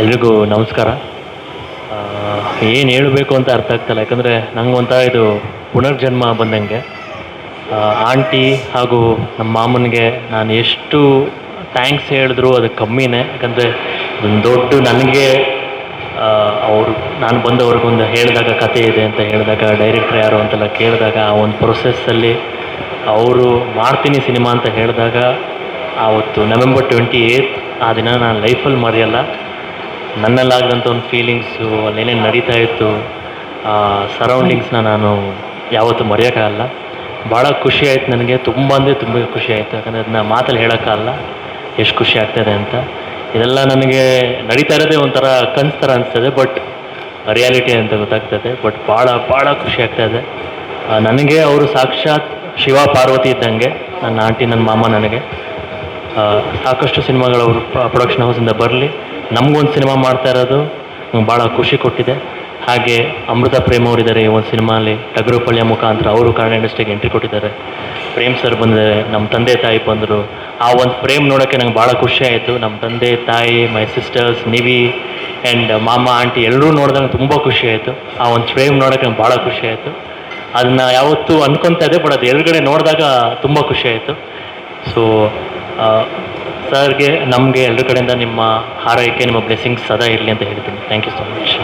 ಎಲ್ರಿಗೂ ನಮಸ್ಕಾರ. ಏನು ಹೇಳಬೇಕು ಅಂತ ಅರ್ಥ ಆಗ್ತಾಯಿಲ್ಲ ಯಾಕಂದರೆ ನನಗೊಂಥ ಇದು ಪುನರ್ಜನ್ಮ ಬಂದಂಗೆ. ಆಂಟಿ ಹಾಗೂ ನಮ್ಮ ಮಾಮನಿಗೆ ನಾನು ಎಷ್ಟು ಥ್ಯಾಂಕ್ಸ್ ಹೇಳಿದ್ರು ಅದು ಕಮ್ಮಿನೇ. ಯಾಕಂದರೆ ಒಂದು ದೊಡ್ಡ ನನಗೆ ಅವರು, ನಾನು ಬಂದವ್ರಿಗೊಂದು ಹೇಳಿದಾಗ ಕತೆ ಇದೆ ಅಂತ ಹೇಳಿದಾಗ, ಡೈರೆಕ್ಟ್ರ್ ಯಾರು ಅಂತೆಲ್ಲ ಕೇಳಿದಾಗ, ಆ ಒಂದು ಪ್ರೊಸೆಸ್ಸಲ್ಲಿ ಅವರು ಮಾಡ್ತೀನಿ ಸಿನಿಮಾ ಅಂತ ಹೇಳಿದಾಗ, ಆವತ್ತು ನವೆಂಬರ್ ಟ್ವೆಂಟಿ ಏಯ್ತ್ ಆ ದಿನ ನಾನು ಲೈಫಲ್ಲಿ ಮರೆಯಲ್ಲ. ನನ್ನಲ್ಲಾಗದಂಥ ಒಂದು ಫೀಲಿಂಗ್ಸು ಅಲ್ಲೇನೇನು ನಡೀತಾ ಇತ್ತು. ಸರೌಂಡಿಂಗ್ಸ್ನ ನಾನು ಯಾವತ್ತೂ ಮರೆಯೋಕ್ಕಾಗಲ್ಲ. ಭಾಳ ಖುಷಿ ಆಯ್ತು ನನಗೆ, ತುಂಬ ಅಂದರೆ ತುಂಬ ಖುಷಿ ಆಯಿತು. ಯಾಕಂದರೆ ಅದನ್ನ ಮಾತಲ್ಲಿ ಹೇಳೋಕ್ಕಾಗಲ್ಲ, ಎಷ್ಟು ಖುಷಿ ಆಗ್ತದೆ ಅಂತ. ಇದೆಲ್ಲ ನನಗೆ ನಡೀತಾ ಇರೋದೇ ಒಂಥರ ಕನ್ಸು ಥರ ಅನಿಸ್ತದೆ, ಬಟ್ ರಿಯಾಲಿಟಿ ಅಂತ ಗೊತ್ತಾಗ್ತದೆ. ಬಟ್ ಭಾಳ ಭಾಳ ಖುಷಿ ಆಗ್ತದೆ ನನಗೆ ಅವರು ಸಾಕ್ಷಾತ್ ಶಿವ ಪಾರ್ವತಿ ಇದ್ದಂಗೆ, ನನ್ನ ಆಂಟಿ, ನನ್ನ ಮಾಮ ನನಗೆ. ಸಾಕಷ್ಟು ಸಿನಿಮಾಗಳು ಅವರು ಪ್ರೊಡಕ್ಷನ್ ಹೌಸಿಂದ ಬರಲಿ. ನಮಗೊಂದು ಸಿನಿಮಾ ಮಾಡ್ತಾ ಇರೋದು ಭಾಳ ಖುಷಿ ಕೊಟ್ಟಿದೆ. ಹಾಗೆ ಅಮೃತ ಪ್ರೇಮ್ ಅವರಿದ್ದಾರೆ ಈ ಒಂದು ಸಿನಿಮಾಲಿ ಟಗರುಪಳ್ಳಿಯ ಮುಖಾಂತರ ಅವರು ಕನ್ನಡ ಇಂಡಸ್ಟ್ರಿಗೆ ಎಂಟ್ರಿ ಕೊಟ್ಟಿದ್ದಾರೆ. ಪ್ರೇಮ್ ಸರ್ ಬಂದಿದ್ದಾರೆ ನಮ್ಮ ತಂದೆ ತಾಯಿ ಬಂದರು. ಆ ಒಂದು ಪ್ರೇಮ್ ನೋಡೋಕ್ಕೆ ನಂಗೆ ಭಾಳ ಖುಷಿ ಆಯಿತು. ನಮ್ಮ ತಂದೆ ತಾಯಿ ಮೈ ಸಿಸ್ಟರ್ಸ್ ನಿವಿ ಆ್ಯಂಡ್ ಮಾಮ, ಆಂಟಿ ಎಲ್ಲರೂ ನೋಡಿದಂಗೆ ತುಂಬ ಖುಷಿ ಆಯಿತು. ಆ ಒಂದು ಫ್ರೇಮ್ ನೋಡೋಕ್ಕೆ ನಂಗೆ ಭಾಳ ಖುಷಿ ಆಯಿತು. ಅದನ್ನ ಯಾವತ್ತೂ ಅನ್ಕೊತಾ ಇದ್ದೆ, ಬಟ್ ಅದು ಎದುರುಗಡೆ ನೋಡಿದಾಗ ತುಂಬ ಖುಷಿ ಆಯಿತು. ಸೊ ಸರ್ಗೆ ನಮಗೆ ಎಲ್ಲರ ಕಡೆಯಿಂದ ನಿಮ್ಮ ಹಾರೈಕೆ, ನಿಮ್ಮ ಬ್ಲೆಸ್ಸಿಂಗ್ಸ್ ಸದಾ ಇರಲಿ ಅಂತ ಹೇಳ್ತೀನಿ ಥ್ಯಾಂಕ್ ಯು ಸೊ ಮಚ್